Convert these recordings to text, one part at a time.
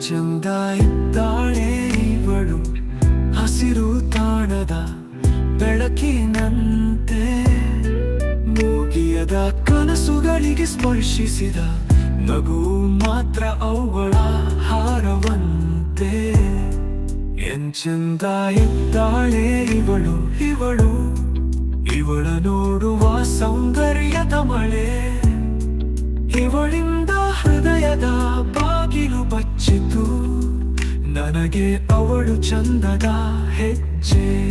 ಚಂದ ಇದ್ದಾಳೆ ಇವಳು. ಹಸಿರು ತಾಣದ ಬೆಳಕಿನಂತೆ. ಮೂಗಿಯದ ಕನಸುಗಳಿಗೆ ಸ್ಪರ್ಶಿಸಿದ ನಗು ಮಾತ್ರ ಅವುಗಳ ಹಾರವಂತೆ. ಎಂಚಂದ ಇದ್ದಾಳೆ ಇವಳು. ಹೃದಯದ ಬಾಗಿಲು ಬಚ್ಚಿತು. ನನಗೆ ಅವಳು ಚಂದದ ಹೆಜ್ಜೆ.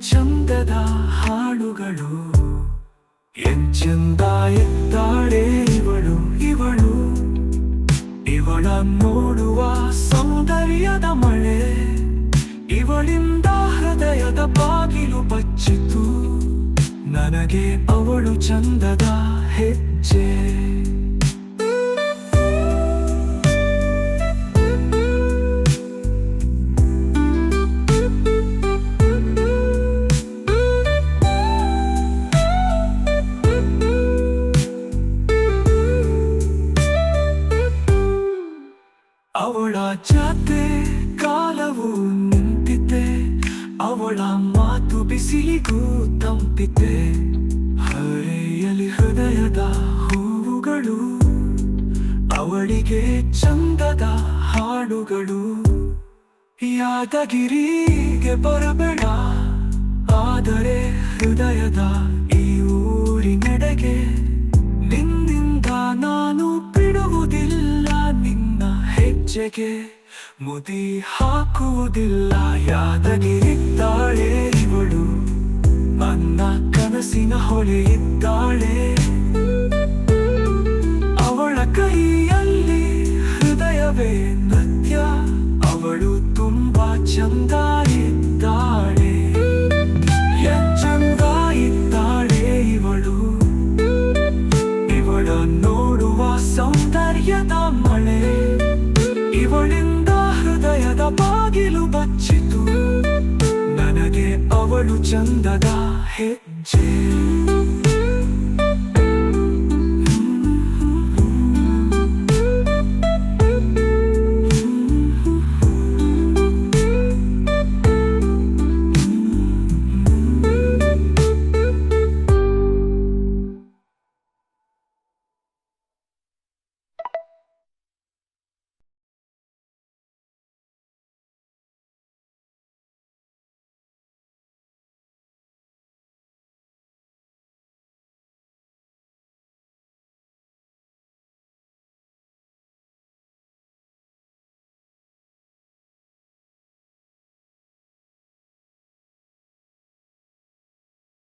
ಚಂದದ ಹಾಡುಗಳು. ಎಂಚಂದ ಎದ್ದಾಳೆ ಇವಳು ಇವಳು. ಇವಳ ನೋಡುವ ಸೌಂದರ್ಯದ ಮಳೆ. ಇವಳಿಂದ ಹೃದಯದ ಬಾಗಿಲು ಬಚ್ಚಿತು. ನನಗೆ ಅವಳು ಚಂದದ ಹೆಜ್ಜೆ. ಅವಳ ಜಾತೆ ಕಾಲವು ನಿಂತಿದ್ದೆ ಅವಳ ಮಾತು ಬಿಸಿಲಿಗೂ ತಂಪಿದೆ ಹರೆಯಲಿ ಹೃದಯದ ಹೂವುಗಳು, ಅವಳಿಗೆ ಚಂದದ ಹಾಡುಗಳು. ಯಾದಗಿರಿಗೆ ಬರಬೇಡ, ಆದರೆ ಹೃದಯದ ಈ ಊರಿನೆಡೆಗೆ ಹೆಜ್ಜೆಗೆ ಮುದಿ ಹಾಕುವುದಿಲ್ಲ. ಯಾದಗಿರಿದ್ದಾಳೆ ಇವಳು. ನನ್ನ ಕನಸಿನ ಹೊಳೆ ಇದ್ದಾಳೆ. ಅವಳ ಕೈಯಲ್ಲಿ ಹೃದಯವೇ ನೃತ್ಯ. ಅವಳು ತುಂಬಾ ಚಂದ ಬಚ್ಚಿತು ನನಗೆ ಅವಳು ಚಂದದ ಹೆಜ್ಜೆ